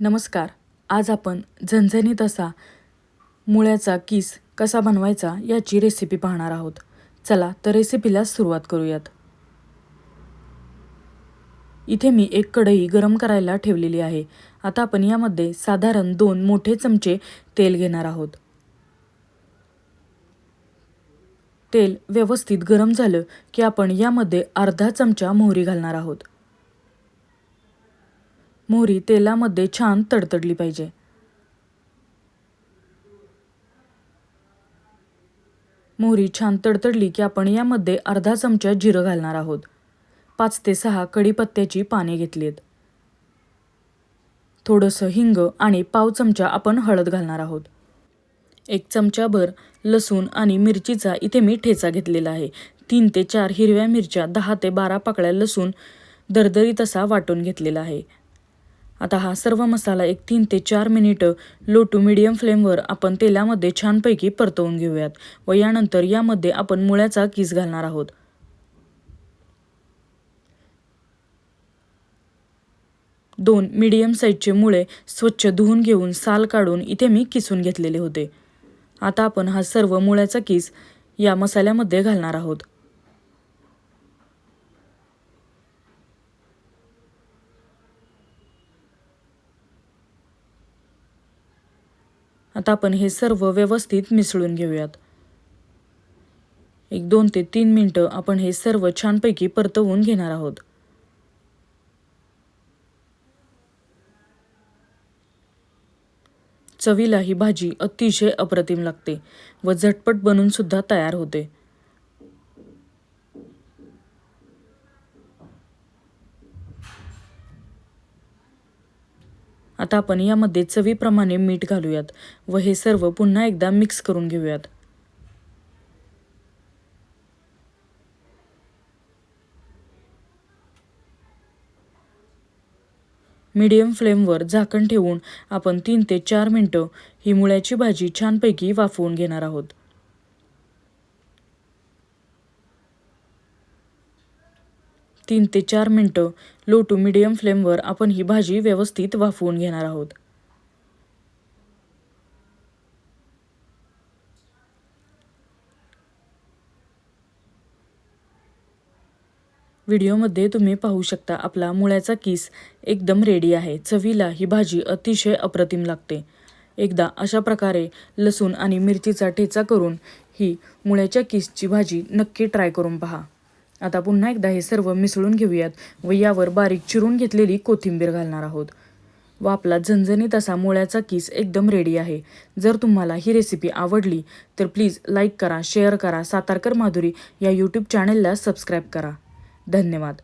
नमस्कार. आज आपण झणझणीत असा मुळ्याचा किस कसा बनवायचा याची रेसिपी पाहणार आहोत. चला तर रेसिपीला सुरुवात करूयात. इथे मी एक कढई गरम करायला ठेवलेली आहे. आता आपण यामध्ये साधारण दोन मोठे चमचे तेल घेणार आहोत. तेल व्यवस्थित गरम झालं की आपण यामध्ये अर्धा चमचा मोहरी घालणार आहोत. मोहरी तेलामध्ये छान तडतडली पाहिजे. मोहरी छान तडतडली की आपण यामध्ये अर्धा चमचा जिरं घालणार आहोत. पाच ते सहा कढीपत्त्याची पाने घेतली आहेत थोडंसं हिंग आणि पाव चमचा आपण हळद घालणार आहोत. एक चमचाभर लसूण आणि मिरचीचा इथे मी ठेचा घेतलेला आहे. तीन ते चार हिरव्या मिरच्या दहा ते बारा पाकळ्या लसूण दरदरीत असा वाटून घेतलेला आहे. आता हा सर्व मसाला एक तीन ते चार मिनिटं लो टू मिडियम फ्लेमवर आपण तेलामध्ये छानपैकी परतवून घेऊयात व यानंतर यामध्ये आपण मुळ्याचा किस घालणार आहोत. दोन मीडियम साईजचे मुळे स्वच्छ धुवून घेऊन साल काढून इथे मी किसून घेतलेले होते. आता आपण हा सर्व मुळ्याचा किस या मसाल्यामध्ये घालणार आहोत. आता आपण हे सर्व व्यवस्थित मिसळून घेऊयात. एक दोन ते तीन मिनटं आपण हे सर्व छानपैकी परतवून घेणार आहोत. चवीला ही भाजी अतिशय अप्रतिम लागते व झटपट बनून सुद्धा तयार होते. आता आपण यामध्ये चवीप्रमाणे मीठ घालूयात व हे सर्व पुन्हा एकदा मिक्स करून घेऊयात. मीडियम फ्लेमवर झाकण ठेवून आपण तीन ते चार मिनटं ही मुळ्याची भाजी छानपैकी वाफवून घेणार आहोत. तीन ते चार मिनटं लो टू मिडियम फ्लेमवर आपण ही भाजी व्यवस्थित वाफवून घेणार आहोत. व्हिडिओमध्ये तुम्ही पाहू शकता आपला मुळ्याचा किस एकदम रेडी आहे. चवीला ही भाजी अतिशय अप्रतिम लागते. एकदा अशा प्रकारे लसूण आणि मिरचीचा ठेचा करून ही मुळ्याच्या किसची भाजी नक्की ट्राय करून पहा. आता पुन्हा एकदा हे सर्व मिसळून घेऊयात व यावर बारीक चिरून घेतलेली कोथिंबीर घालणार आहोत. व आपला झणझणीत असा मुळ्याचा किस एकदम रेडी आहे. जर तुम्हाला ही रेसिपी आवडली तर प्लीज लाईक करा शेअर करा सातारकर माधुरी या यूट्यूब चॅनलला सबस्क्राईब करा. धन्यवाद.